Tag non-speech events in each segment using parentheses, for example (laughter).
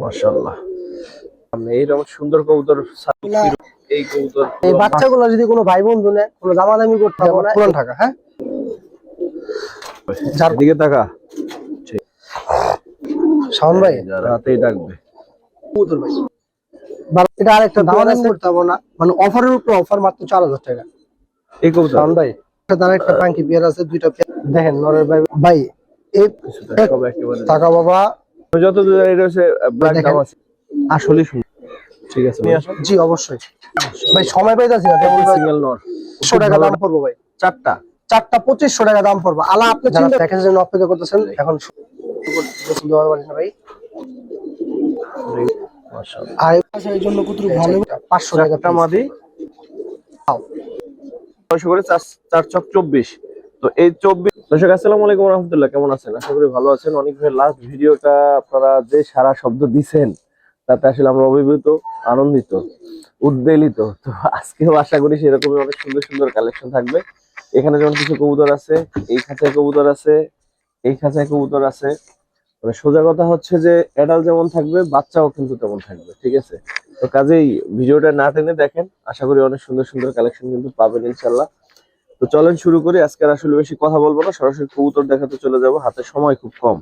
মাশাআল্লাহ। এইরকম সুন্দর কবুতর এই কবুতর এই বাচ্চাগুলো যদি কোনো ভাই বন্ধু নেয় কোনো দামাদামি করতে হবে না পুরান টাকা হ্যাঁ? দিকে শাওন ভাই। রাতেই ডাকবে। কবুতর ভাই। এটা আরেকটা দামাদামি করতে হবে না। মানে অফারের উপর অফার মাত্র চার হাজার টাকা। এই কবুতর? শাওন ভাই তার একটা পাঙ্কি বিয়ার আছে দুইটা পেয়ার। দেখেন নরের ভাই এই টাকা বাবা যত এটা হচ্ছে ব্ল্যাক দাম আছে। আসলে সুন্দর। ঠিক আছে নিয়ে আসুন। জি অবশ্যই। ভাই সময় পাইতাছি না। তেমন সিঙ্গেল নর পঁচিশশো টাকা দাম পড়ব ভাই। চারটা। চারটা পঁচিশশো টাকা দাম পড়ব। আলা আপনি যারা প্যাকেজের জন্য অপেক্ষা করতেছেন এখন না ভাই। আর এই জন্য কত ভালো? পাঁচশো টাকা চারটা মাদি। ছয়শো করে চার চার চক চব্বিশ। তো এই চব্বিশ দর্শক, আসসালামু আলাইকুম রহমতুল্লাহ। কেমন আছেন? আশা করি ভালো আছেন। অনেক ভাই লাস্ট ভিডিওটা আপনারা যে সারা শব্দ দিছেন, তাতে আসলে আমরা অভিভূত, আনন্দিত, উদ্বেলিত। তো আজকেও আশা করি সেরকমই অনেক সুন্দর সুন্দর কালেকশন থাকবে। এখানে যেমন কিছু কবুতর আছে, এই খাঁচায় কবুতর আছে, এই খাঁচায় কবুতর আছে। মানে সোজা কথা হচ্ছে যে অ্যাডাল যেমন থাকবে, বাচ্চাও কিন্তু তেমন থাকবে, ঠিক আছে? তো কাজেই ভিডিওটা না টেনে দেখেন। আশা করি অনেক সুন্দর সুন্দর কালেকশন কিন্তু পাবেন ইনশাল্লাহ তো চলেন শুরু করি। আজকে আসলে বেশি কথা বলব না সরাসরি কবুতর দেখাতে চলে যাব। হাতে সময় খুব কম।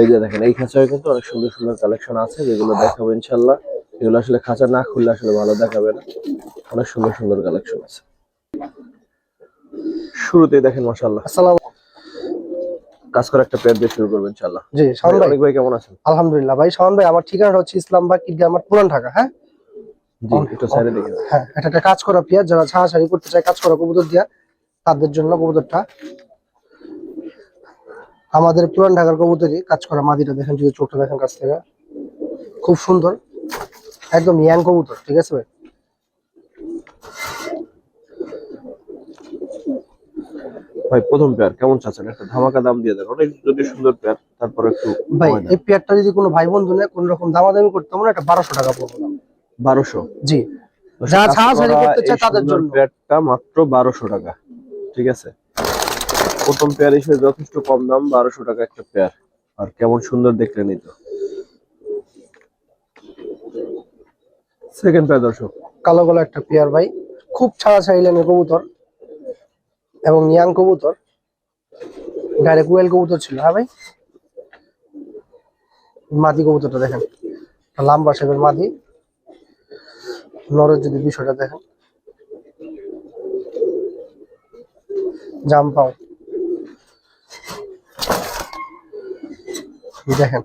এই যে দেখেন এই খাঁচায় কিন্তু অনেক সুন্দর সুন্দর কালেকশন আছে যেগুলো দেখাবো ইনশাল্লাহ এগুলো আসলে খাঁচা না খুললে আসলে ভালো দেখাবে না। অনেক সুন্দর সুন্দর কালেকশন আছে। শুরুতেই দেখেন মাসাল্লাহ আসসালাম কাজ করে একটা পেয়ার দিয়ে শুরু করবেন ইনশাল্লাহ জি শাওন ভাই ভাই। কেমন আছেন? আলহামদুলিল্লাহ। ভাই শাওন ভাই আমার ঠিকানাটা হচ্ছে ইসলামবাগ কিডনি আমার পুরান ঢাকা হ্যাঁ? হ্যাঁ এটা একটা কাজ করা পেয়ার যারা ছাড়াছাড়ি করতে চায় কাজ করা কবুতর দিয়া তাদের জন্য কবুতরটা। আমাদের পুরান ঢাকার কবুতরই কাজ করা মাদিটা দেখেন যদি চোখটা দেখেন কাছ থেকে। খুব সুন্দর একদম ইয়াং কবুতর ঠিক আছে ভাই? ভাই প্রথম পেয়ার কেমন চাচ্ছেন? একটা ধামাকা দাম দিয়ে দেন অনেক যদি সুন্দর পেয়ার তারপর একটু ভাই এই পেয়ারটা যদি কোনো ভাই বন্ধু নেয় কোন রকম দামাদামি করতে না এটা বারোশো টাকা পড়ব। দাম। বারোশো। জি। যারা ছাড়াছাড়ি করতে চায় তাদের জন্য। পেয়ারটা মাত্র বারোশো টাকা ঠিক আছে? প্রথম পেয়ার হিসেবে যথেষ্ট কম দাম বারোশো টাকা একটা পেয়ার। আর কেমন সুন্দর দেখতে নিত সেকেন্ড পেয়ার দর্শক। কালো কালো একটা পেয়ার ভাই। খুব ছাড়াছাড়ি লাইনের কবুতর এবং ইয়াং কবুতর। ডাইরেক্ট ওয়েল কবুতর ছিল হ্যাঁ ভাই? মাদি কবুতরটা দেখেন। লাম্বা শেপের মাদি। নরের যদি বিষয়টা দেখেন। জাম পাও। দেখেন।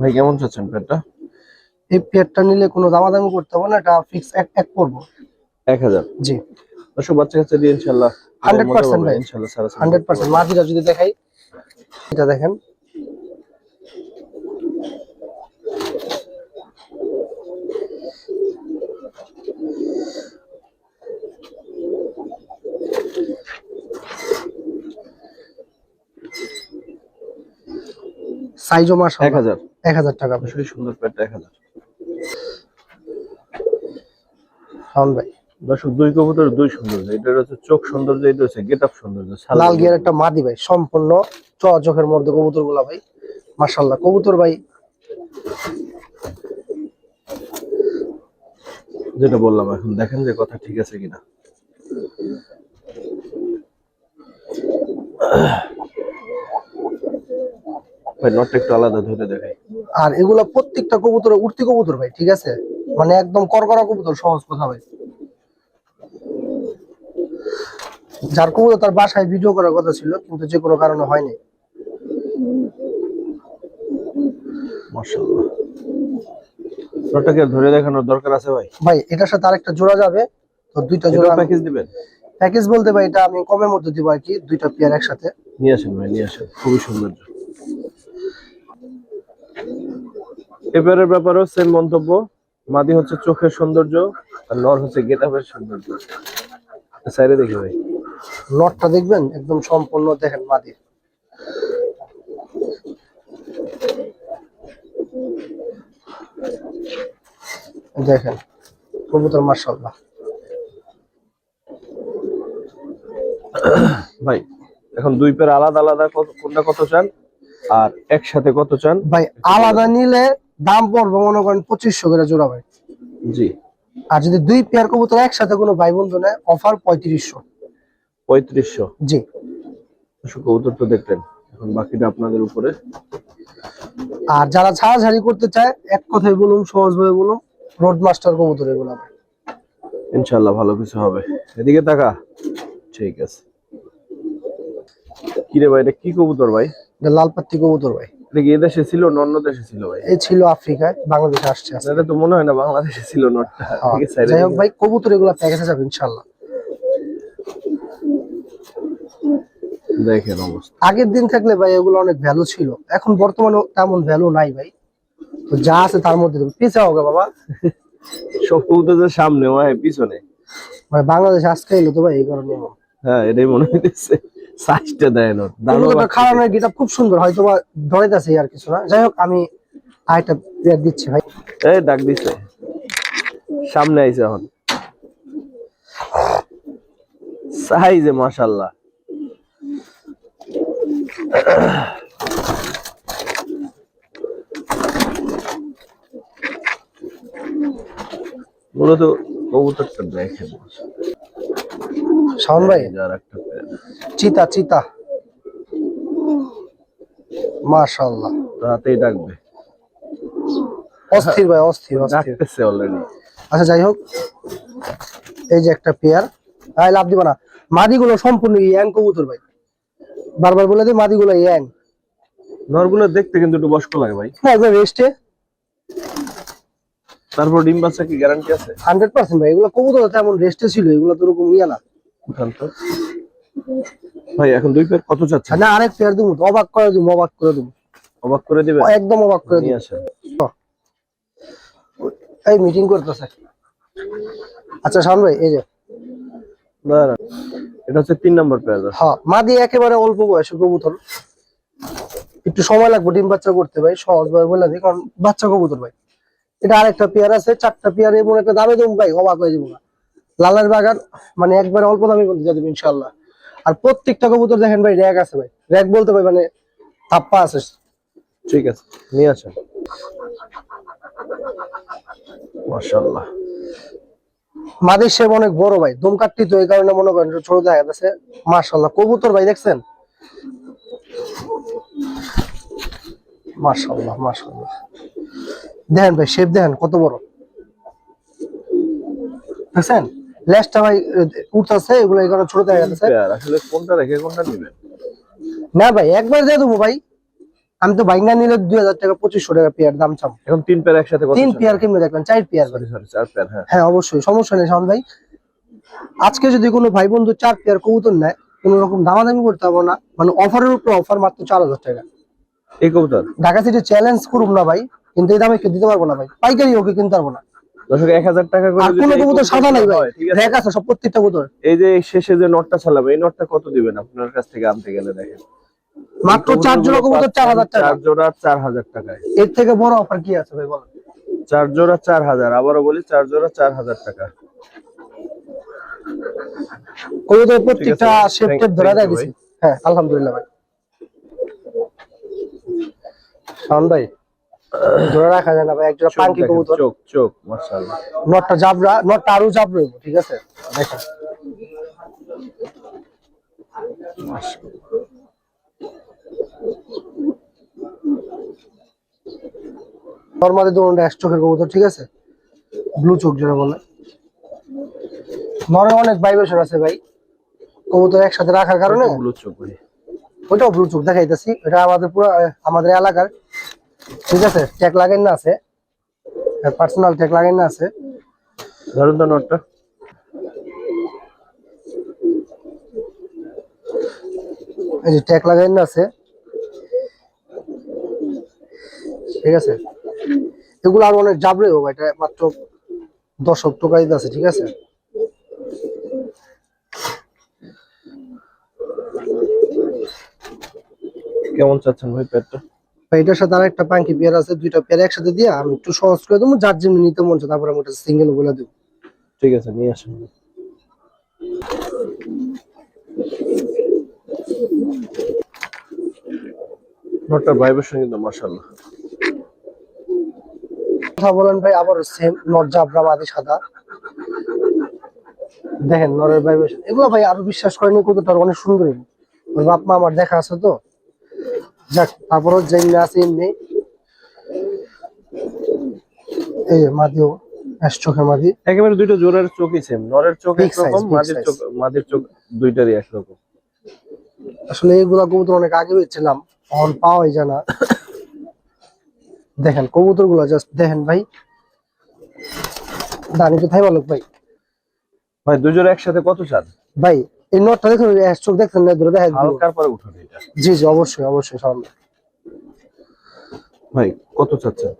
ভাই কেমন চাচ্ছেন পেয়ারটা এই পেয়ারটা নিলে কোনো দামাদামি করতে হবে না এটা ফিক্স এক এক করব। এক হাজার? জি। দর্শক বাচ্চা কাচ্চা দিয়ে ইনশাল্লাহ 100% ভাই। ইনশাল্লাহ সারা সারা হান্ড্রেড পার্সেন্ট। মাটিটা যদি দেখাই এটা দেখেন। সাইজও হাজার। এক হাজার টাকা আসলে সুন্দর এক হাজার। শাওন ভাই। দর্শক দুই কবুতর দুই সৌন্দর্য। এটা হচ্ছে চোখ সৌন্দর্য এটা হচ্ছে গেট আপ সৌন্দর্য লাল গিয়ার একটা মাদি ভাই সম্পূর্ণ চ চোখের মধ্যে কবুতরগুলা ভাই। মার্শাল্লাহ কবুতর ভাই। যেটা বললাম এখন দেখেন যে কথা ঠিক আছে কিনা। ভাই নটটা একটু আলাদা ধরে দেখাই। আর এগুলা প্রত্যেকটা কবুতর উঠতি কবুতর ভাই ঠিক আছে? মানে একদম করকরা কবুতর সহজ কথা ভাই। যার কবুতর তার বাসায় ভিডিও করার কথা ছিল কিন্তু যে কোনো কারণে হয়নি। মাশাআল্লাহ। নটটাকে ধরে দেখানোর দরকার আছে ভাই? ভাই এটার সাথে আরেকটা জোড়া যাবে তো দুইটা জোড়া প্যাকেজ দিবেন? প্যাকেজ বলতে ভাই এটা আমি কমের মধ্যে দিব আর কি দুইটা পেয়ার একসাথে। নিয়ে আসেন ভাই নিয়ে আসেন। খুবই সৌন্দর্য। এবারের ব্যাপারেও সেম মন্তব্য। মাদি হচ্ছে চোখের সৌন্দর্য আর নর হচ্ছে গেট আপের সৌন্দর্য। সাইডে দেখি ভাই। নটটা দেখবেন? একদম সম্পূর্ণ দেখেন মাদির দেখেন কবুতর মার্শাল্লাহ ভাই এখন দুই পেয়ার আলাদা আলাদা কোনটা কত চান? আর একসাথে কত চান? ভাই আলাদা নিলে দাম পড়বে মনে করেন পঁচিশশো করে জোড়া ভাই। জি। আর যদি দুই পেয়ার কবুতর একসাথে কোনো ভাই বন্ধু নেয় অফার পঁয়ত্রিশশো। পঁয়ত্রিশশো? জি। কবুতর তো দেখলেন এখন বাকিটা আপনাদের উপরে। আর যারা ছাড়াছাড়ি করতে চায় এক কথায় বলুন সহজভাবে বলুন রোড মাস্টার কবুতর এগুলো ইনশাল্লাহ ভালো কিছু হবে। এদিকে তাকা। ঠিক আছে। কিরে ভাই এটা কি কবুতর ভাই? এটা লাল পাত্তি কবুতর ভাই। কি এদেশে ছিল না অন্য দেশে ছিল ভাই? এই ছিল আফ্রিকায় বাংলাদেশে আসছে এটা তো মনে হয় না বাংলাদেশে ছিল নটটা হ্যাঁ, ঠিক আছে যাই হোক ভাই কবুতর এগুলো প্যাকেজে যাবে ইনশাল্লাহ দেখেন অবস্থা। আগের দিন থাকলে ভাই এগুলো অনেক ভ্যালু ছিল। এখন বর্তমানে তেমন ভ্যালু নাই ভাই। তো যা আছে তার মধ্যে। পিছে হোক বাবা। সব কবুতর সামনে ভাই পিছনে। ভাই বাংলাদেশ আজকে এলো তো ভাই এই কারণে। হ্যাঁ এটাই মনে হইতেছে। সাইজটা দেয় না খাওয়ানোর খুব সুন্দর হয়তো বা ধরেতেছে আর কিছু না। যাই হোক আমি আরেকটা দিচ্ছি ভাই। এই ডাক দিছে। সামনে আইছে এখন। সাইজে মাশাল্লাহ মূলত কবুতরটা দেখেন। শাওন ভাই? পেয়ার। চিতা চিতা। মাশাআল্লাহ। রাতেই ডাকবে। অস্থির ভাই অস্থির অস্থির। ডাকতেছে অলরেডি আচ্ছা যাই হোক। এই যে একটা পেয়ার ভাই লাভ দিব না। মাদিগুলো সম্পূর্ণ ইয়াং কবুতর ভাই। বারবার বলে দিই মাদিগুলো ইয়াং। নরগুলো দেখতে কিন্তু একটু বয়স্ক লাগে ভাই। না একবার রেস্টে তারপর ডিম বাচ্চা কি গ্যারান্টি আছে? হান্ড্রেড পার্সেন্ট ভাই এগুলো কবুতর তেমন রেস্টে ছিল এগুলো তো ওরকম ইয়ে না। ভাই এখন দুই পেয়ার কত চাচ্ছে না আরেক পেয়ার দিব অবাক করে দিব অবাক করে দিব। অবাক করে দিবে একদম অবাক করে দিব। নিয়ে আসেন এই মিটিং করতেছে। আচ্ছা শান ভাই এই যে। না না এটা হচ্ছে তিন নম্বর পেয়ার হ্যাঁ মাদি একেবারে অল্প বয়সে কবুতর। একটু সময় লাগবে ডিম বাচ্চা করতে ভাই সহজ ভাবে বলে দিই কারণ বাচ্চা কবুতর ভাই। এটা আরেকটা পেয়ার আছে চারটা পেয়ার এমন একটা দামে দেবো ভাই অবাক হয়ে যাব না। লালের বাগান মানে একবার অল্প দামে বলতে যাবে ইনশাল্লাহ আর প্রত্যেকটা কবুতর দেখেন ভাই র্যাক আছে ভাই। র্যাক বলতে ভাই মানে থাপ্পা আছে। ঠিক আছে নিয়ে আসেন। মাশাআল্লাহ। মাদের শেপ অনেক বড় ভাই দম কাটতি তো এই কারণে মনে করেন ছোট দেখা যাচ্ছে। মার্শাল্লাহ কবুতর ভাই দেখছেন? মার্শাল্লাহ মার্শাল্লাহ দেখেন ভাই শেপ দেখেন কত বড়। দেখছেন? লেজটা ভাই উঠতেছে এগুলো এই ছোট দেখা যাচ্ছে। আসলে কোনটা রেখে কোনটা নেবেন? না ভাই একবার দিয়ে দেবো ভাই। আমি তো বাইক না নিলে দুই হাজার টাকা পঁচিশশো টাকা পেয়ার দাম চাম এখন তিন পেয়ার একসাথে তিন পেয়ার কেমনে দেখবেন চার পেয়ার চার পেয়ার হ্যাঁ। হ্যাঁ অবশ্যই সমস্যা নেই শাওন ভাই। আজকে যদি কোনো ভাই বন্ধু চার পেয়ার কবুতর নেয় কোনো রকম দামাদামি করতে হবে না মানে অফারের উপর অফার মাত্র চার হাজার টাকা। এই কবুতর? ঢাকা সিটি চ্যালেঞ্জ করুন না ভাই কিন্তু এই দামে দিতে পারব না ভাই। পাইকারি ওকে কিনতে পারব না। দর্শক এক হাজার টাকা করে কোনো কবুতর সাদা নাই ভাই আছে? সব প্রত্যেকটা কবুতর। এই যে শেষে যে নটটা এই নটটা কত দিবেন আপনার কাছ থেকে আনতে গেলে দেখেন? মাত্র চার জোড়া কবুতর চার হাজার টাকা। চার জোড়া চার হাজার টাকায়। এর থেকে বড় অফার কি আছে ভাই বলেন? চার জোড়া চার হাজার আবারও বলি চার জোড়া চার হাজার টাকা। কবুতর প্রত্যেকটা শেপ ধরে দেয় হ্যাঁ আলহামদুলিল্লাহ ভাই। শাওন ভাই ধরে রাখা যায় না ভাই একজোড়া পাঙ্কি কবুতর। চোখ চোখ মাশাআল্লাহ। নটটা জাবরা নটটা আরও জাব ঠিক আছে? দেখেন। নর্মালি ধরুন এক চোখের কবুতর ঠিক আছে? ব্লু চোখ যেটা বলে। নরে অনেক ভাইব্রেশন আছে ভাই। কবুতর একসাথে রাখার কারণে ব্লু চোখ ওইটাও ব্লু চোখ দেখাইতেছি। এটা আমাদের পুরো আমাদের এলাকার ঠিক আছে ট্যাগ লাগাই না আছে। পার্সোনাল ট্যাগ লাগাই না আছে। ধরুন তো নোটটা এই যে ট্যাগ লাগাই না আছে। ঠিক আছে। এগুলো আর অনেক যাবরে হবে এটা মাত্র দশক টাকা দিতে আছে ঠিক আছে। কেমন চাচ্ছেন ভাই পেটটা? এটার সাথে আর একটা পাঙ্কি পেয়ার আছে দুইটা পেয়ার একসাথে দিয়ে আমি একটু সহজ করে দেবো যার যেমনি নিতে মন চায় তারপরে আমি ওটা সিঙ্গেল বলে দেবো। ঠিক আছে নিয়ে আসেন। কিন্তু মাশাআল্লাহ। কথা বলেন ভাই আবার সেম নট জাবরা মাদি সাদা। দেখেন নরের ভাই বেশ- এগুলো ভাই আরও বিশ্বাস করেনি কতটা অনেক সুন্দর। বাপ মা আমার দেখা আছে তো যাক তারপরও যেমনি আছে এমনি। এই মাদিও অ্যাশ চোখে মাদি। একেবারে দুইটা জোরের চোখই সেম নরের চোখ Big একরকম মাদির চোখ মাদির চোখ দুইটারই একরকম। আসলে এগুলা কবুতর অনেক আগে এখন পাওয়াই যায় না। দেখেন কবুতরগুলো জাস্ট দেখেন ভাই। দানি তো থাই ভালো ভাই? ভাই দুই জোড়া একসাথে কত চান? ভাই এই নটটা দেখুন চোখ দেখছেন না ধরে দেখেন হালকার পরে উঠান এটা। জি জি অবশ্যই অবশ্যই সামনে। ভাই কত চাচ্ছেন?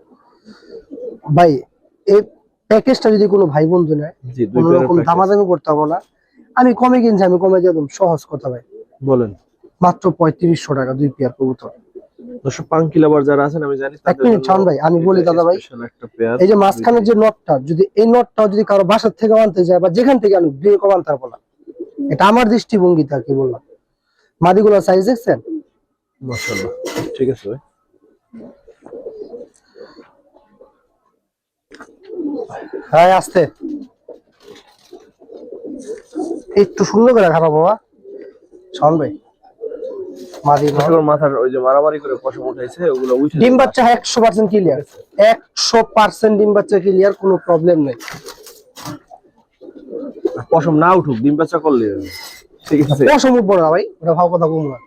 ভাই এই প্যাকেজটা যদি কোনো ভাই বন্ধু নেয়। দামাদামি করতে হবে না। আমি কমে কিনছি আমি কমে দিয়ে সহজ কথা ভাই। বলেন। মাত্র পঁয়ত্রিশশো টাকা দুই পেয়ার কবুতর। দর্শক যারা আছেন আমি জানি তাদের মিনিট, জন্য ভাই, আমি বলি দাদা ভাই। এই যে মাঝখানের যে নটটা যদি এই নটটা যদি কারও বাসার থেকে আনতে যায় বা যেখান থেকে আনুক দিয়ে কম আনতে পারব না এটা আমার দৃষ্টিভঙ্গি আর কি বললাম? মাদিগুলো সাইজ দেখছেন? মাশাআল্লাহ ঠিক আছে ভাই। হ্যাঁ আসতে। একটু সুন্দর করে খারাপ বাবা। শোন ভাই মাদি। মাথার ওই যে মারামারি করে পশম উঠাইছে ওগুলো ডিম বাচ্চা একশো পার্সেন্ট ক্লিয়ার একশো পার্সেন্ট ডিম বাচ্চা ক্লিয়ার কোনো প্রবলেম নেই। পশম না উঠুক ডিম বাচ্চা করলে ঠিক আছে। পশম উঠবো না ভাই ওটা ভাব কথা বলব না।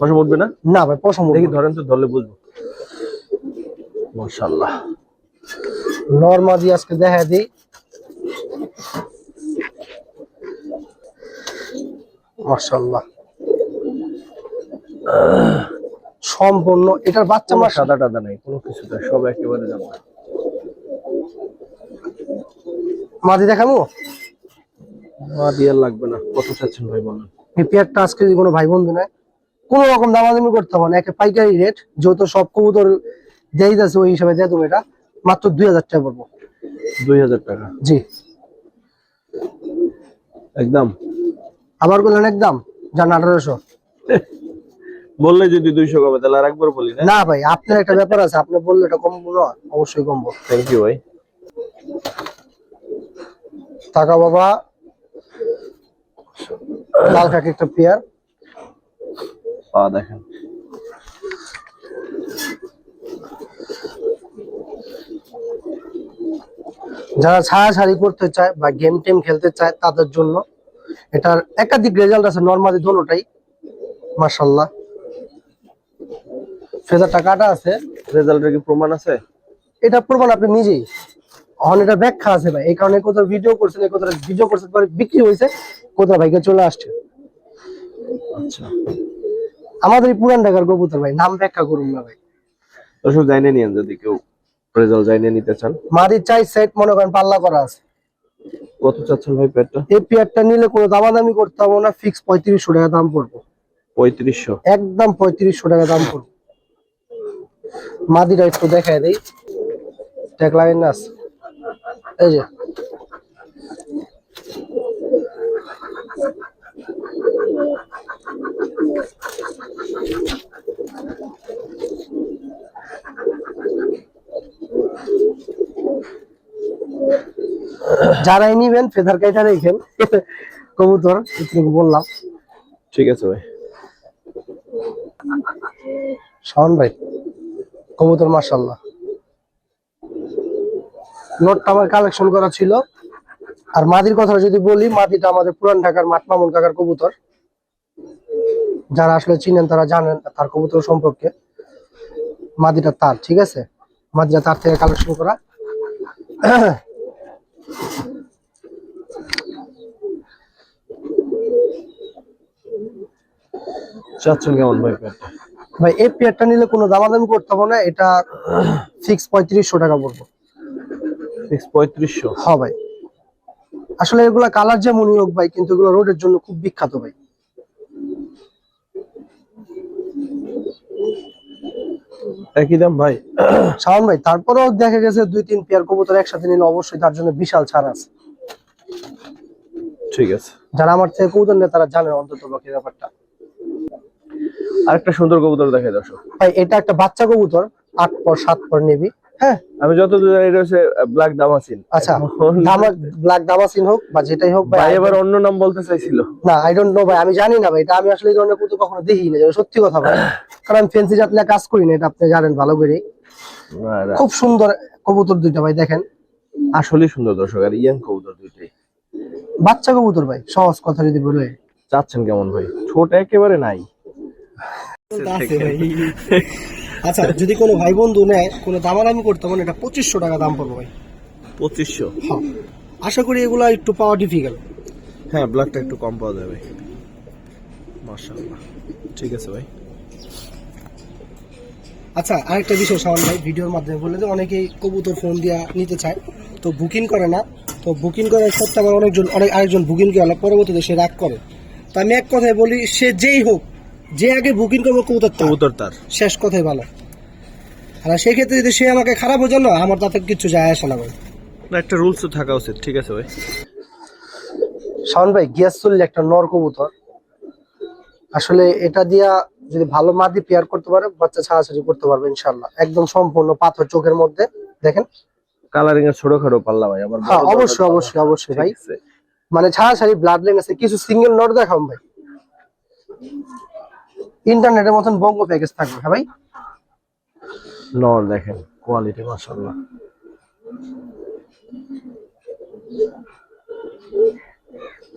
পশম উঠবে না? না ভাই পশম উঠবো দেখি ধরেন তো ধরলে বুঝব। মাশাআল্লাহ। নর্মাদি আজকে দেখা দিই। মাশাল্লাহ সম্পূর্ণ এটার বাচ্চা মাস সাদা টাদা নাই কোনো কিছু নাই সব একেবারে জানা মাদি দেখাবো? মা দিয়ে লাগবে না। কত চাচ্ছেন ভাই বলেন? এই পেয়ারটা আজকে যদি কোনো ভাই বন্ধু নেয় কোনো রকম দামাদামি করতে হবে না একে পাইকারি রেট যেহেতু সব কবুতর দেই যাচ্ছে ওই হিসাবে দিয়ে দেবো এটা মাত্র দুই হাজার টাকা পড়ব দুই হাজার টাকা? জি। একদম? আবার বললেন একদম যান আঠারোশো। (laughs) বললে যদি দুইশো কমে তাহলে আর একবার বলি না? না ভাই আপনার একটা ব্যাপার আছে আপনি বললে এটা কমবো না অবশ্যই কমবো। থ্যাংক ইউ ভাই। টাকা বাবা লাল কাকি একটা পেয়ার। পা দেখেন। যারা ছাড়াছাড়ি করতে চায় বা গেম টেম খেলতে চায় তাদের জন্য এটার একাধিক রেজাল্ট আছে। নর্মালি দোনোটাই মার্শাল্লাহ ফেজারটা কাটা আছে। রেজাল্টের কি প্রমাণ আছে? এটা প্রমাণ আপনি নিজেই। এটা ব্যাখ্যা আছে ভাই। এই কারণে কোথাও ভিডিও করছেন কোথাও ভিডিও করছেন পরে বিক্রি হয়েছে কোথাও ভাইকে চলে আসছে। আচ্ছা। আমাদের পুরান ঢাকার কবুতর ভাই নাম ব্যাখ্যা করুন না ভাই। দর্শক জানিয়ে নিন যদি কেউ রেজাল্ট জানিয়ে নিতে চান। মাদির চাই সেট মনে করেন পাল্লা করা আছে। কত চাচ্ছেন ভাই পেটটা? এই পেয়ারটা নিলে কোনো দামাদামি করতে হবে না ফিক্স পঁয়ত্রিশশো টাকা দাম পড়ব। পঁয়ত্রিশশো? একদম পঁয়ত্রিশশো টাকা দাম পড়বে। মাদিটা একটু দেখায় দেই। ট্যাগ লাগাই না আছে। এই যে। যারাই নিবেন ফেদার কাইটা রেখেন। কবুতর একটু বললাম। ঠিক আছে ভাই। শাওন ভাই কবুতর মার্শাল্লাহ নোটটা আমার কালেকশন করা ছিল। আর মাদির কথা যদি বলি মাদিটা আমাদের পুরান ঢাকার মাঠ মামুন কাকার কবুতর। যারা আসলে চিনেন তারা জানেন তার কবুতর সম্পর্কে। মাদিটা তার ঠিক আছে? মাদিটা তার থেকে কালেকশন করা। চাচ্ছেন কেমন ভাই ভাই এই পেয়ারটা নিলে কোনো দামাদামি করতে হবে না এটা ফিক্স পঁয়ত্রিশশো টাকা পড়ব পঁয়ত্রিশশো। হ্যাঁ ভাই। আসলে এগুলা কালার যেমনই হোক ভাই কিন্তু এগুলো রোডের জন্য খুব বিখ্যাত ভাই। একই দাম ভাই? শাওন ভাই তারপরেও দেখা গেছে দুই তিন পেয়ার কবুতর একসাথে নিলে অবশ্যই তার জন্য বিশাল ছাড় আছে। ঠিক আছে। যারা আমার থেকে কবুতর নেয় তারা জানে অন্তত বাকি ব্যাপারটা। আরেকটা সুন্দর কবুতর দেখে দর্শক ভাই এটা একটা বাচ্চা কবুতর আট পর সাত পর নেবি। হ্যাঁ। আমি যতদূর জানি এটা হচ্ছে ব্ল্যাক দামাসিন আচ্ছা দামা ব্ল্যাক দামাসিন হোক বা যেটাই হোক ভাই এবার অন্য নাম বলতে চাইছিল। না আই ডোন্ট নো ভাই আমি জানি না ভাই এটা আমি আসলে এই ধরনের কবুতর কখনো দেখি না সত্যি কথা ভাই। কারণ আমি ফেন্সি জাতলে কাজ করি না এটা আপনি জানেন ভালো করে। খুব সুন্দর কবুতর দুইটা ভাই দেখেন। আসলেই সুন্দর দর্শক আর ইয়াং কবুতর দুইটাই। বাচ্চা কবুতর ভাই সহজ কথা যদি বলে। চাচ্ছেন কেমন ভাই? ছোট একেবারে নাই। আচ্ছা যদি কোনো ভাই বন্ধু নেয় কোনো দামাদামি করতে মানে এটা পঁচিশশো টাকা দাম পড়বে ভাই। পঁচিশশো। হ্যাঁ। আশা করি এগুলো একটু পাওয়া ডিফিকাল্ট হ্যাঁ ব্ল্যাকটা একটু কম পাওয়া যাবে। মাশাআল্লাহ। ঠিক আছে ভাই। আচ্ছা আরেকটা বিষয় সামান ভাই ভিডিওর মাধ্যমে বলে যে অনেকেই কবুতর ফোন দিয়া নিতে চায় তো বুকিং করে না। তো বুকিং করার সত্ত্বে আবার অনেকজন অনেক আরেকজন বুকিং করে পরবর্তীতে সে রাগ করে। তা আমি এক কথায় বলি সে যেই হোক যে আগে বুকিং করব কবুতর তার। কবুতর তার। শেষ কথাই ভালো। আর সেই ক্ষেত্রে যদি সে আমাকে খারাপ বোঝে না আমার তাতে কিছু যায় আসে না ভাই। না একটা রুলস তো থাকা উচিত ঠিক আছে ভাই। শাওন ভাই গিয়াস চললে একটা নর কবুতর। আসলে এটা দিয়া যদি ভালো মাদি পেয়ার করতে পারে বাচ্চা ছাড়াছাড়ি করতে পারবে ইনশাল্লাহ একদম সম্পূর্ণ পাথর চোখের মধ্যে দেখেন। কালারিং এর ছোটখাটো পাল্লা ভাই আমার হ্যাঁ অবশ্যই অবশ্যই অবশ্যই ভাই। মানে ছাড়াছাড়ি ব্লাড লাইন আছে কিছু সিঙ্গেল নট দেখাম ভাই। ইন্টারনেটের মতন বঙ্গ প্যাকেজ থাকবে হ্যাঁ ভাই? নর দেখেন কোয়ালিটি মাশাআল্লাহ।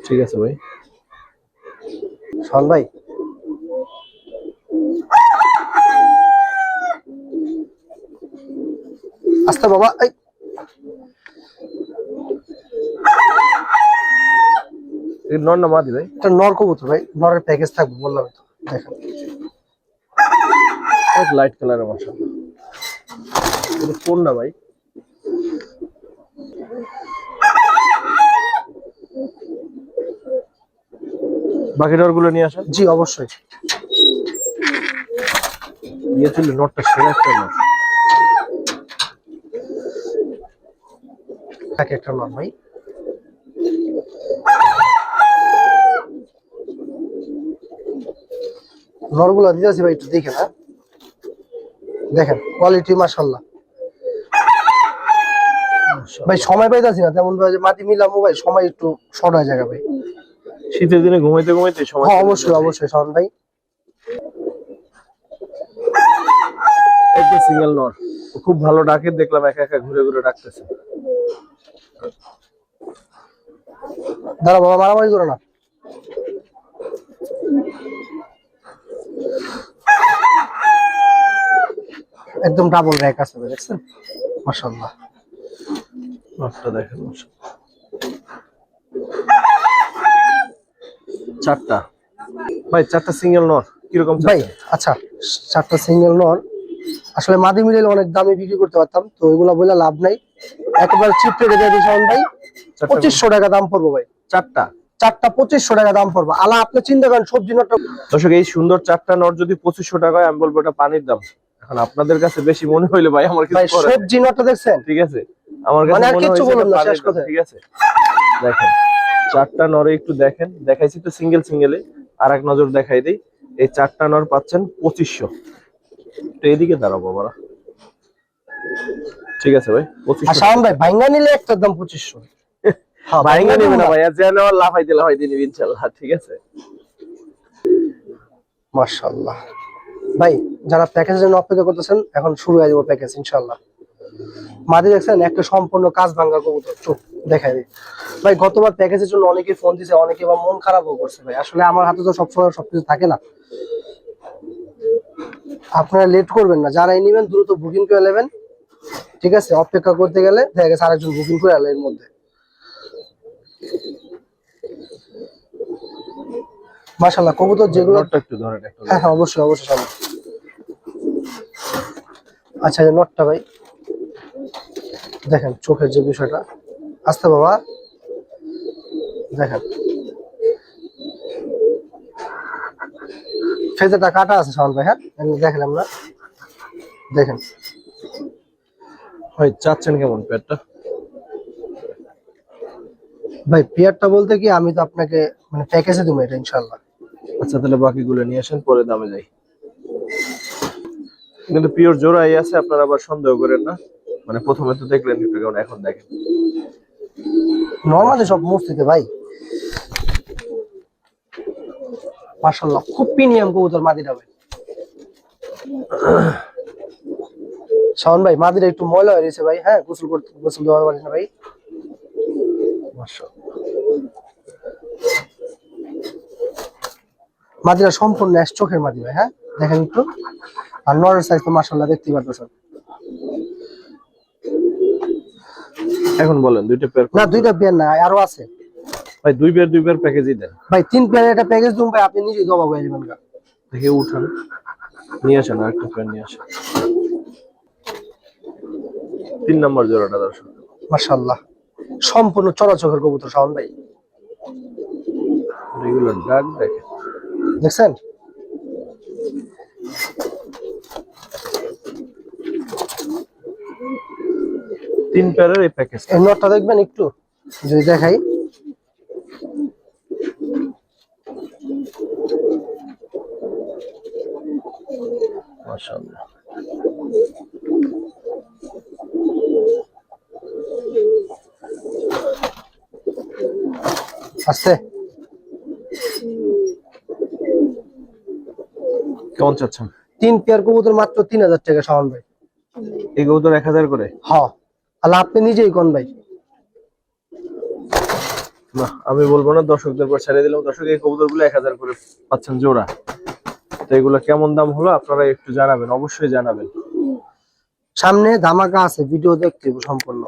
ঠিক আছে ভাই। শাওন ভাই। আস্তে বাবা এই। এই নর না মাদি ভাই? এটা নর কবুতর ভাই নরের প্যাকেজ থাকবে বললাম তো। দেখেন লাইট কালারের এটা কোন না ভাই? বাকি নরগুলো নিয়ে আসেন। জি অবশ্যই। নিয়ে চলে নটটা সেরা একটা নর থাকে একটা নর ভাই। নরগুলো দিতেছি ভাই একটু দেখে না। দেখেন কোয়ালিটি মাশাল্লাহ ভাই সময় পাইতাছি না তেমন ভাবে মাটি মিলামো ভাই সময় একটু শর্ট হয়ে যাবে ভাই। শীতের দিনে ঘুমাইতে ঘুমাইতে সময় হ্যাঁ অবশ্যই অবশ্যই শাওন ভাই। একটা সিঙ্গেল নর। খুব ভালো ডাকে দেখলাম একা একা ঘুরে ঘুরে ডাকতেছে। দাঁড়া বাবা মারামারি করো না। একদম ডাবল র্যাক আছে দেখছেন? মাশাআল্লাহ। নটটা দেখেন মাশাআল্লাহ। চারটা। ভাই চারটা সিঙ্গেল নর কীরকম ভাই আচ্ছা চারটা সিঙ্গেল নর। আসলে মাদি মিলে অনেক দামে বিক্রি করতে পারতাম তো ওইগুলা বলে লাভ নাই। একবার চিপ রেটে দিয়ে দিই শাওন ভাই পঁচিশশো টাকা দাম পড়ব ভাই। চারটা? চারটা পঁচিশশো টাকা দাম পড়ব। আলা আপনি চিন্তা করেন সবজি নটটা দর্শক এই সুন্দর চারটা নট যদি পঁচিশশো টাকা আমি বলব এটা পানির দাম। এখন আপনাদের কাছে বেশি মনে হইলে ভাই আমার কিছু সবজি নটটা দেখছেন? ঠিক আছে? আমার কাছে মানে মনে কিচ্ছু বলুন না, শেষ কথায়। ঠিক আছে? দেখেন চারটা নরে একটু দেখেন। দেখাইছি তো সিঙ্গেল সিঙ্গেলে আর এক নজর দেখাই দিই। এই চারটা নর পাচ্ছেন পঁচিশশো। তো এদিকে দাঁড়াবো বাবারা ঠিক আছে ভাই পঁচিশশো ভাই ভাইঙ্গা নিলে একটার দাম পঁচিশশো। ভাইঙ্গা নেবে না নিলে- ভাই আর যে নেওয়ার লাফাই দিলে হয় দিন ইনশাল্লাহ ঠিক আছে? মাশাআল্লাহ। ভাই যারা প্যাকেজের জন্য অপেক্ষা করতেছেন এখন শুরু হয়ে যাব প্যাকেজ ইনশাআল্লাহ। মাদি দেখছেন একটা সম্পূর্ণ কাজ ভাঙ্গা কবুতর। চোখ দেখাই দিই। ভাই গতবার প্যাকেজের জন্য অনেকে ফোন দিছে অনেকে বা মন খারাপও করছে ভাই। আসলে আমার হাতে তো সবসময় সবকিছু থাকে না। আপনারা লেট করবেন না যারাই নেবেন দ্রুত বুকিং করে নেবেন। ঠিক আছে অপেক্ষা করতে গেলে দেখা গেছে আরেকজন বুকিং করে আলো এর মধ্যে। মাশাল্লাহ কবুতর যেগুলো নটটা একটু ধরেন একটু হ্যাঁ হ্যাঁ অবশ্যই অবশ্যই সামনে। আচ্ছা এই নটটা ভাই। দেখেন চোখের যে বিষয়টা। আস্তে বাবা। দেখেন। ফেজেটা কাটা আছে সামন ভাই হ্যাঁ? এমনি দেখলাম না। দেখেন। ভাই চাচ্ছেন কেমন পেটটা? ভাই পেয়ারটা বলতে কি আমি তো আপনাকে মানে প্যাকেজে দেবো এটা ইনশাল্লাহ আচ্ছা তাহলে বাকিগুলো নিয়ে আসেন পরে দামে যাই। কিন্তু পিওর জোড়াই আছে আপনারা আবার সন্দেহ করেন না। মানে প্রথমে তো দেখলেন একটু কেমন এখন দেখেন। নর্মালি সব মস্তিতে ভাই। মাশাল্লাহ খুব প্রিমিয়াম কবুতর মাদিটা ভাই। শাওন ভাই মাদিরা একটু ময়লা হয়ে গেছে ভাই হ্যাঁ গোসল করতে গোসল দেওয়া পারিস না ভাই। মাশাআল্লাহ। মাদিরা সম্পূর্ণ এক চোখের মাদি ভাই হ্যাঁ? দেখেন একটু। আর নরের সাইজ তো মাশাল্লাহ দেখতেই পারতেছেন। এখন বলেন দুইটা পেয়ার না দুইটা পেয়ার না আরও আছে। ভাই দুই পেয়ার দুই পেয়ার প্যাকেজই দেন। ভাই তিন পেয়ার একটা প্যাকেজ দিন ভাই আপনি নিজেই জমা করে দেবেন গা। দেখে উঠান। নিয়ে আসেন আর একটা পেয়ার নিয়ে আসেন। তিন নম্বর জোড়াটা দর্শক। মাশাল্লাহ সম্পূর্ণ চড়াচকের কবুতর শাওন ভাই। রেগুলার ডাক দেখেন। দেখছেন? তিন পেয়ারের এই প্যাকেজ এই নটটা দেখবেন একটু যদি দেখাই। মাশাআল্লাহ। আস্তে কেমন চাচ্ছেন? তিন পেয়ার কবুতর মাত্র তিন হাজার টাকা শাওন ভাই। এই কবুতর এক হাজার করে? হ তাহলে আপনি নিজেই কোন ভাই। না আমি বলব না দর্শকদের পর ছেড়ে দিলাম। দর্শক এই কবুতরগুলো এক হাজার করে পাচ্ছেন জোড়া। তো এগুলো কেমন দাম হলো আপনারা একটু জানাবেন অবশ্যই জানাবেন। সামনে ধামাকা আছে ভিডিও দেখতে সম্পূর্ণ।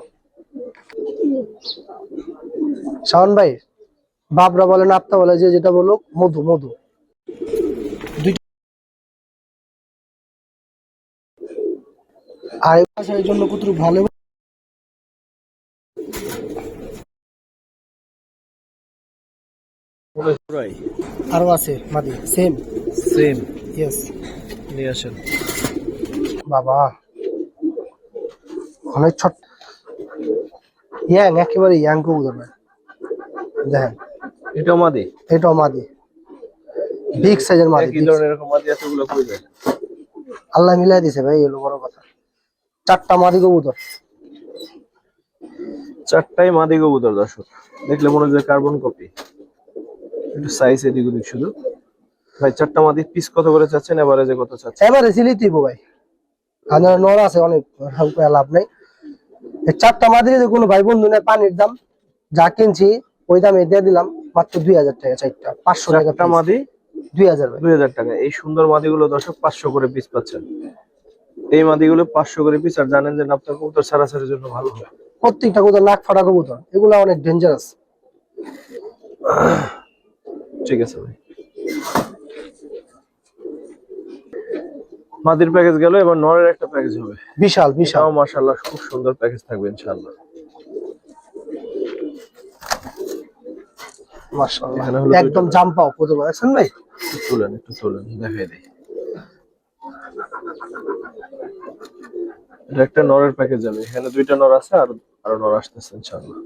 শাওন ভাই বাবরা বলেন আপনা বলে যে যেটা বলুক মধু মধু। দুই- আর এই জন্য কত ভালো? আরও আছে মাদি সেম সেম ইয়েস নিয়ে আসেন। বাবা অনেক ছোট। ইয়াং একেবারে ইয়াং কবুতর ভাই। দেখেন। এটাও মাদি? এটাও মাদি। বিগ সাইজের মাদি big ধরনের এরকম মাদি আছে ওগুলো কই যায় আল্লাহ মিলাই দিছে ভাই এলো বড় কথা। চারটা মাদি কবুতর। চারটাই মাদি কবুতর দর্শক। দেখলে মনে হচ্ছে কার্বন কপি একটু সাইজ এদিক ওদিক শুধু। ভাই চারটা মাদি পিস কত করে চাচ্ছেন? এবারে যে কত চাচ্ছেন? সিলি দিব ভাই। আমার নর আছে অনেক হালকা লাভ নাই। চারটা মাদি যদি কোনো ভাই বন্ধু নেয় পানির দাম যা কিনছি ওই দামে দিয়ে দিলাম মাত্র দুই হাজার টাকা চারটা পাঁচশো টাকা মাদি? দুই হাজার দুই হাজার টাকা। এই সুন্দর মাদিগুলো দর্শক পাঁচশো করে পিস পাচ্ছেন। এই মাদিগুলো পাঁচশো করে পিস আর জানেন যে আপনার কবুতর সারাসারির জন্য ভালো হয়। প্রত্যেকটা কবুতর নাক ফাটা কবুতর এগুলো অনেক ডেঞ্জারাস ঠিক আছে ভাই। মাদির প্যাকেজ গেল এবার নরের একটা প্যাকেজ হবে। বিশাল বিশাল। মাশাআল্লাহ খুব সুন্দর প্যাকেজ থাকবে ইনশাআল্লাহ। মাশাআল্লাহ। একদম জাম পাও প্রথমে দেখছেন ভাই? তুলেন একটু তুলেন দেখাই দিই। এটা একটা নরের প্যাকেজ যাবে এখানে দুইটা নর আছে আর আরও নর আসতেছে ইনশাআল্লাহ।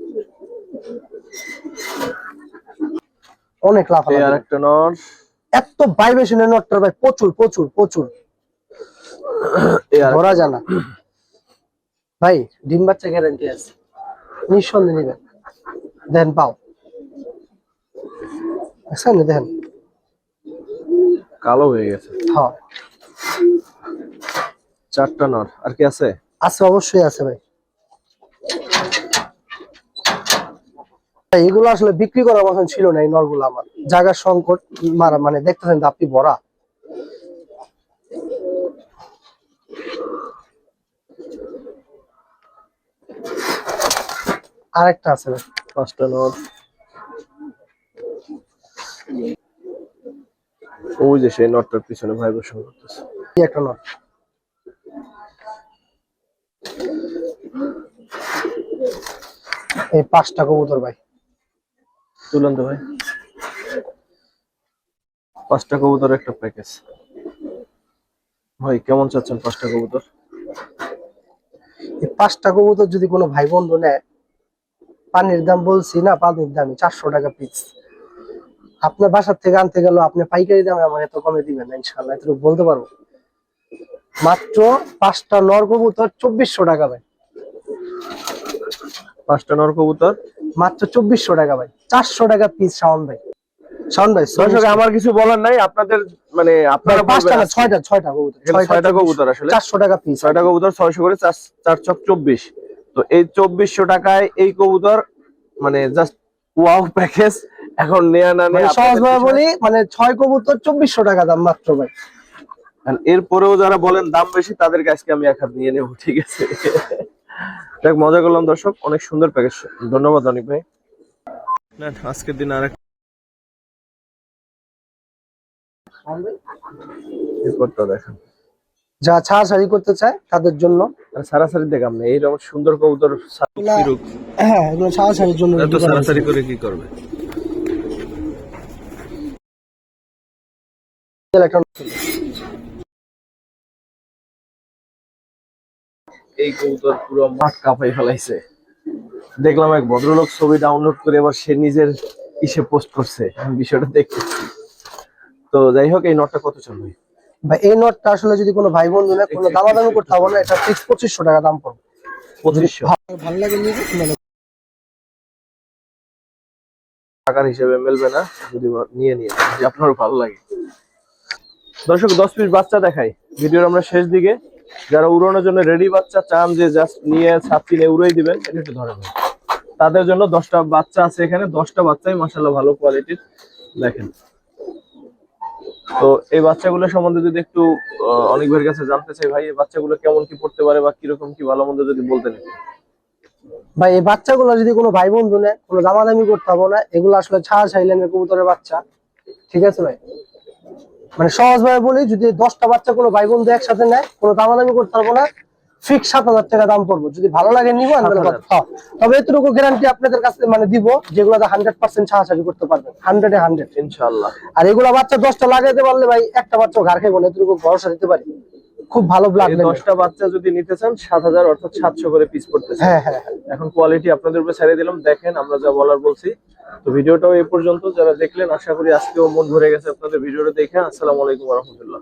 অনেক লাভ এই আর একটা নর। এত ভাইব্রেশনের নটটার ভাই প্রচুর প্রচুর প্রচুর। ধরা জানা ভাই ডিম বাচ্চা গ্যারান্টি আছে। নিঃসন্দেহে নেবেন। দেন পাও। দেখছেন দেখেন। কালো হয়ে গেছে। হ্যাঁ। চারটা নর। আর কি আছে? আছে অবশ্যই আছে ভাই। এগুলো আসলে বিক্রি করার মতন ছিল না এই নলগুলো আমার। জায়গার সংকট মারা মানে দেখতেছেন আপনি ভরা। আরেকটা আছে ভাই। পাঁচটা নর। ওই যে সেই নটটার পিছনে ভাইব্রেশন করতেছে। একটা নট। এই পাঁচটা কবুতর ভাই। তুলেন তো ভাই। পাঁচটা কবুতর একটা প্যাকেজ। ভাই কেমন চাচ্ছেন পাঁচটা কবুতর? এই পাঁচটা কবুতর যদি কোনো ভাই বন্ধু নেয় পানির দাম বলছি না পানির দামই চারশো টাকা পিস আপনার বাসার থেকে আনতে গেল আপনি পাইকারি দামে আমার এত কমে দিবেন না ইনশাল্লাহ এতটুকু বলতে পারব। মাত্র পাঁচটা নর কবুতর চব্বিশশো টাকা ভাই। পাঁচটা নর কবুতর? মাত্র চব্বিশশো টাকা ভাই। চারশো টাকা পিস শাওন ভাই। শাওন ভাই দর্শক আমার কিছু বলার নাই আপনাদের মানে আপনারা পাঁচটা না ছয়টা ছয়টা কবুতর ছয়টা কবুতর আসলে। চারশো টাকা পিস ছয়টা কবুতর ছয়শো করে চার চক চব্বিশ। তো এই চব্বিশশো টাকায় এই কবুতর মানে জাস্ট ওয়াও প্যাকেজ এখন নেয়া না মানে নেয়া সহজ ভাবে বলি মানে ছয় কবুতর চব্বিশশো টাকা দাম মাত্র ভাই। এরপরেও যারা বলেন দাম বেশি তাদেরকে আজকে আমি এক হাত নিয়ে নেব ঠিক আছে? দেখ মজা করলাম দর্শক অনেক সুন্দর প্যাকেজ ধন্যবাদ অনেক ভাই। না আজকের দিন আর দেখেন। যা ছাড়াছাড়ি করতে চায় তাদের জন্য। সারাসারি দেখাম না এইরকম সুন্দর কবুতর? হ্যাঁ এগুলো জন্য সারাসারি করে কি করবে? একটা এই কবুতর পুরো মাঠ কাঁপাই ফেলাইছে। দেখলাম এক ভদ্রলোক ছবি ডাউনলোড করে এবার সে নিজের ইসে পোস্ট করছে। আমি বিষয়টা দেখতেছি তো যাই হোক এই নটটা কত চলবে ভাই? এই নোটটা আসলে যদি কোনো ভাই বন্ধু না কোনো দামাদামি করতে হবে না এটা ফিক্স পঁচিশশো টাকা দাম পড়বে। পঁচিশশো? ভালো লাগে নিয়ে টাকার হিসেবে মেলবে না যদি নিয়ে নিয়ে আপনার ভালো লাগে। দর্শক, দশ পিস বাচ্চা দেখাই। ভিডিওর আমরা শেষ দিকে। যারা উড়ানোর জন্য রেডি বাচ্চা চান যে জাস্ট নিয়ে ছাত্রী নিয়ে উড়াই দিবেন, এটা একটু ধরে। তাদের জন্য দশটা বাচ্চা আছে এখানে, দশটা বাচ্চাই মাসাল্লাহ ভালো কোয়ালিটির দেখেন। তো এই বাচ্চাগুলো সম্বন্ধে যদি একটু অনেক ভাইয়ের কাছে জানতে চাই, ভাই, এই বাচ্চাগুলো কেমন কি পড়তে পারে বা কীরকম কি ভালো মন্দ যদি বলতেন। ভাই, এই বাচ্চাগুলো যদি কোনো ভাই বন্ধু নেয়, কোনো দামাদামি করতে হবে না, এগুলো আসলে ছাড়া ছাইলেনের কবুতরের বাচ্চা। ঠিক আছে ভাই? মানে সহজ ভাবে বলি যদি দশটা বাচ্চা কোনো ভাই বন্ধু একসাথে নেয় কোনো দামাদামি করতে পারব না ফিক্স সাত হাজার টাকা দাম পড়ব। যদি ভালো লাগে নিবো আমি বলব, 7,000 হ্যাঁ। তবে এতটুকু গ্যারান্টি আপনাদের কাছে মানে দিব যেগুলো হান্ড্রেড পার্সেন্ট ছাড়াছাড়ি করতে পারবেন। হান্ড্রেডে হান্ড্রেড ইনশাল্লাহ আর এগুলো বাচ্চা দশটা লাগাইতে পারলে ভাই একটা বাচ্চা ঘর খেয়ে বলে এতটুকু ভরসা দিতে পারি। খুব ভালো ব্লাড এই দশটা বাচ্চা যদি নিতে চান সাত হাজার অর্থাৎ সাতশো করে পিস পড়তেছে। হ্যাঁ হ্যাঁ হ্যাঁ। এখন কোয়ালিটি আপনাদের উপরে ছেড়ে দিলাম। দেখেন আমরা যা বলার বলছি। তো ভিডিওটাও এই পর্যন্ত। যারা দেখলেন আশা করি আজকেও মন ভরে গেছে আপনাদের ভিডিওটা দেখে। আসসালামু আলাইকুম রহমতুল্লাহ।